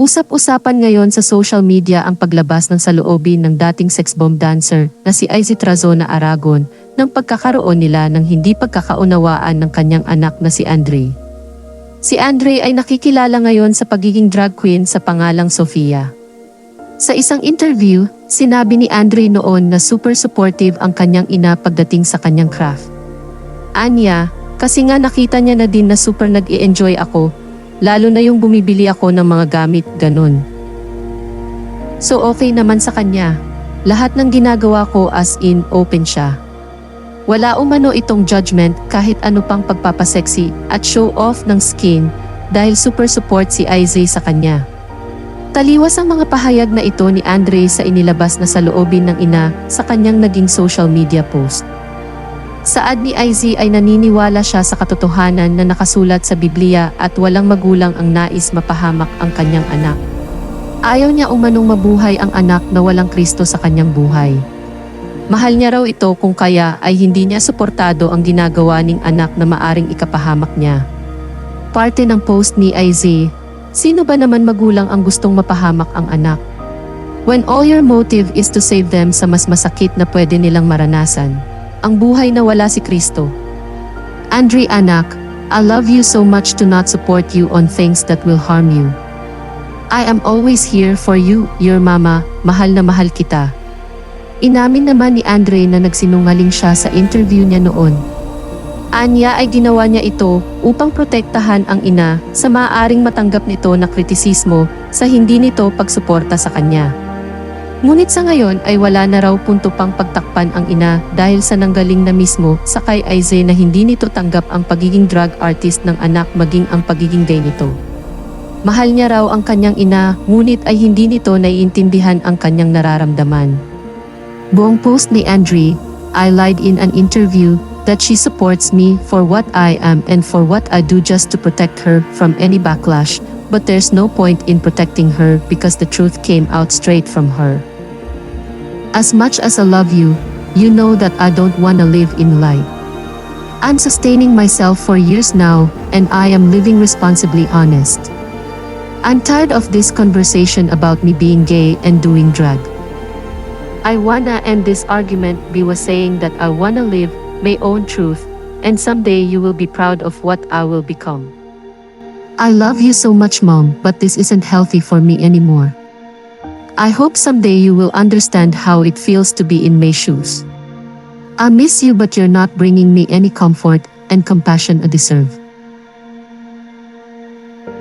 Usap-usapan ngayon sa social media ang paglabas ng saloobin ng dating sex bomb dancer na si Izzy Trazona Aragon ng pagkakaroon nila ng hindi pagkakaunawaan ng kanyang anak na si Andre. Si Andre ay nakikilala ngayon sa pagiging drag queen sa pangalang Sofia. Sa isang interview, sinabi ni Andre noon na super supportive ang kanyang ina pagdating sa kanyang craft. Anya, kasi nga nakita niya na din na super nag enjoy ako, lalo na yung bumibili ako ng mga gamit, ganun. So okay naman sa kanya. Lahat ng ginagawa ko as in open siya. Wala umano itong judgment kahit ano pang pagpapasexy at show off ng skin dahil super support si Izzy sa kanya. Taliwas ang mga pahayag na ito ni Andre sa inilabas na sa loobin ng ina sa kanyang naging social media post. Saad ni Izzy ay naniniwala siya sa katotohanan na nakasulat sa Biblia at walang magulang ang nais mapahamak ang kanyang anak. Ayaw niya umanong mabuhay ang anak na walang Kristo sa kanyang buhay. Mahal niya raw ito kung kaya ay hindi niya suportado ang ginagawa ning anak na maaring ikapahamak niya. Parte ng post ni Izzy, sino ba naman magulang ang gustong mapahamak ang anak? When all your motive is to save them sa mas masakit na pwede nilang maranasan, ang buhay na wala si Kristo. Andre anak, I love you so much to not support you on things that will harm you. I am always here for you, your mama, mahal na mahal kita. Inamin naman ni Andre na nagsinungaling siya sa interview niya noon. Anya ay ginawa niya ito upang protektahan ang ina sa maaaring matanggap nito na kritisismo sa hindi nito pagsuporta sa kanya. Ngunit sa ngayon ay wala na raw punto pang pagtakpan ang ina dahil sa nanggaling na mismo sa kay Aize na hindi nito tanggap ang pagiging drug artist ng anak maging ang pagiging gay nito. Mahal niya raw ang kanyang ina ngunit ay hindi nito naiintindihan ang kanyang nararamdaman. Buong post ni Andre, I lied in an interview that she supports me for what I am and for what I do just to protect her from any backlash, but there's no point in protecting her because the truth came out straight from her. As much as I love you, you know that I don't wanna live in lie. I'm sustaining myself for years now, and I am living responsibly honest. I'm tired of this conversation about me being gay and doing drag. I wanna end this argument by was saying that I wanna live my own truth, and someday you will be proud of what I will become. I love you so much, Mom, but this isn't healthy for me anymore. I hope someday you will understand how it feels to be in my shoes. I miss you, but you're not bringing me any comfort and compassion I deserve.